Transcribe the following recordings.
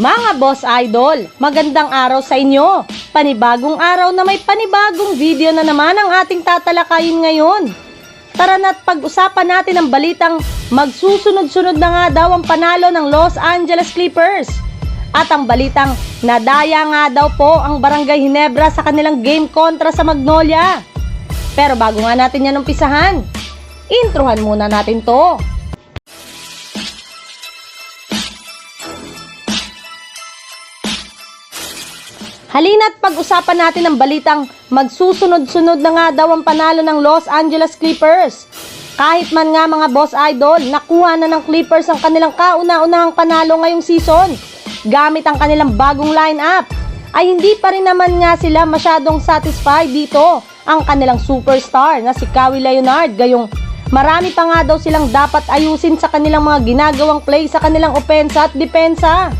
Mga boss idol, magandang araw sa inyo. Panibagong araw na may panibagong video na naman ang ating tatalakayin ngayon. Tara na't pag-usapan natin ang balitang magsusunod-sunod na nga daw ang panalo ng Los Angeles Clippers. At ang balitang nadaya nga daw po ang Barangay Hinebra sa kanilang game kontra sa Magnolia. Pero bago nga natin yan umpisahan, introhan muna natin to. Halina't pag-usapan natin ang balitang magsusunod-sunod na nga daw ang panalo ng Los Angeles Clippers. Kahit man nga mga boss idol, nakuha na ng Clippers ang kanilang kauna-unahang panalo ngayong season. Gamit ang kanilang bagong lineup, ay hindi pa rin naman nga sila masyadong satisfied dito ang kanilang superstar na si Kawhi Leonard. Gayong marami pa nga daw silang dapat ayusin sa kanilang mga ginagawang play sa kanilang opensa at depensa.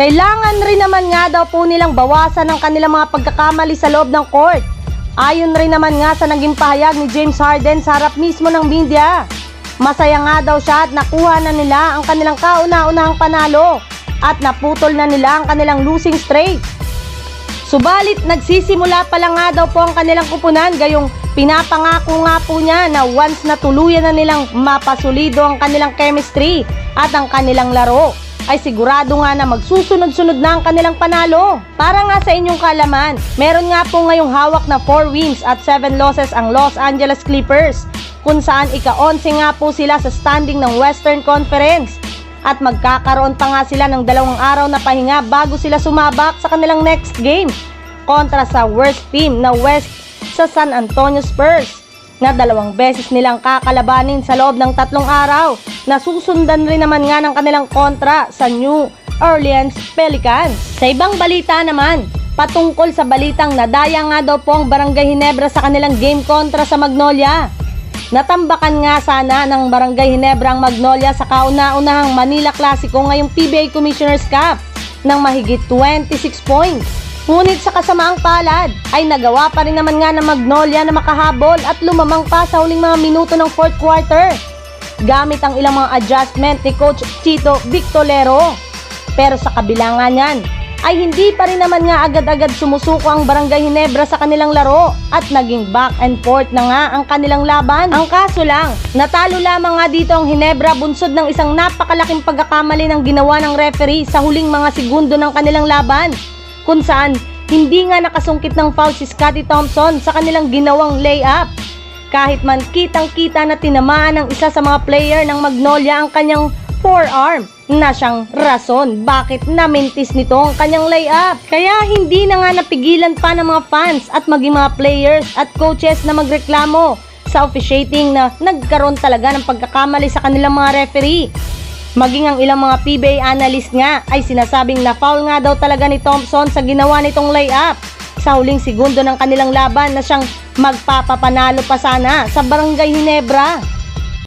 Kailangan rin naman nga daw po nilang bawasan ang kanilang mga pagkakamali sa loob ng court. Ayon rin naman nga sa naging pahayag ni James Harden sa harap mismo ng media. Masaya nga daw siya at nakuha na nila ang kanilang kauna-unahang panalo at naputol na nila ang kanilang losing streak. Subalit nagsisimula pa lang nga daw po ang kanilang kupunan gayong pinapangako nga po niya na once na tuluyan na nilang mapasulido ang kanilang chemistry at ang kanilang laro ay sigurado nga na magsusunod-sunod na ang kanilang panalo. Para nga sa inyong kalaman, meron nga po ngayong hawak na 4 wins at 7 losses ang Los Angeles Clippers kung saan ika-11 nga po sila sa standing ng Western Conference at magkakaroon pa nga sila ng dalawang araw na pahinga bago sila sumabak sa kanilang next game kontra sa worst team na West sa San Antonio Spurs na dalawang beses nilang kakalabanin sa loob ng tatlong araw na susundan rin naman nga ng kanilang kontra sa New Orleans Pelicans. Sa ibang balita naman, patungkol sa balitang nadaya nga daw po ang Barangay Hinebra sa kanilang game kontra sa Magnolia. Natambakan nga sana ng Barangay Hinebra ang Magnolia sa kauna-unahang Manila Clasico ngayong PBA Commissioner's Cup ng mahigit 26 points. Ngunit sa kasamaang palad ay nagawa pa rin naman nga ng Magnolia na makahabol at lumamang pa sa huling mga minuto ng fourth quarter gamit ang ilang mga adjustment ni Coach Chito Victolero. Pero sa kabila nga niyan, ay hindi pa rin naman nga agad-agad sumusuko ang Barangay Hinebra sa kanilang laro at naging back and forth na nga ang kanilang laban. Ang kaso lang, natalo lamang nga dito ang Hinebra bunsod ng isang napakalaking pagkakamali ng ginawa ng referee sa huling mga segundo ng kanilang laban kung saan hindi nga nakasungkit ng foul si Scottie Thompson sa kanilang ginawang layup. Kahit man kitang-kita na tinamaan ng isa sa mga player ng Magnolia ang kanyang forearm na siyang rason bakit namintis nito ang kanyang layup. Kaya hindi na nga napigilan pa ng mga fans at maging mga players at coaches na magreklamo sa officiating na nagkaroon talaga ng pagkakamali sa kanilang mga referee. Maging ang ilang mga PBA analyst nga ay sinasabing na foul nga daw talaga ni Thompson sa ginawa nitong layup sa huling segundo ng kanilang laban na siyang magpapapanalo pa sana sa Barangay Hinebra.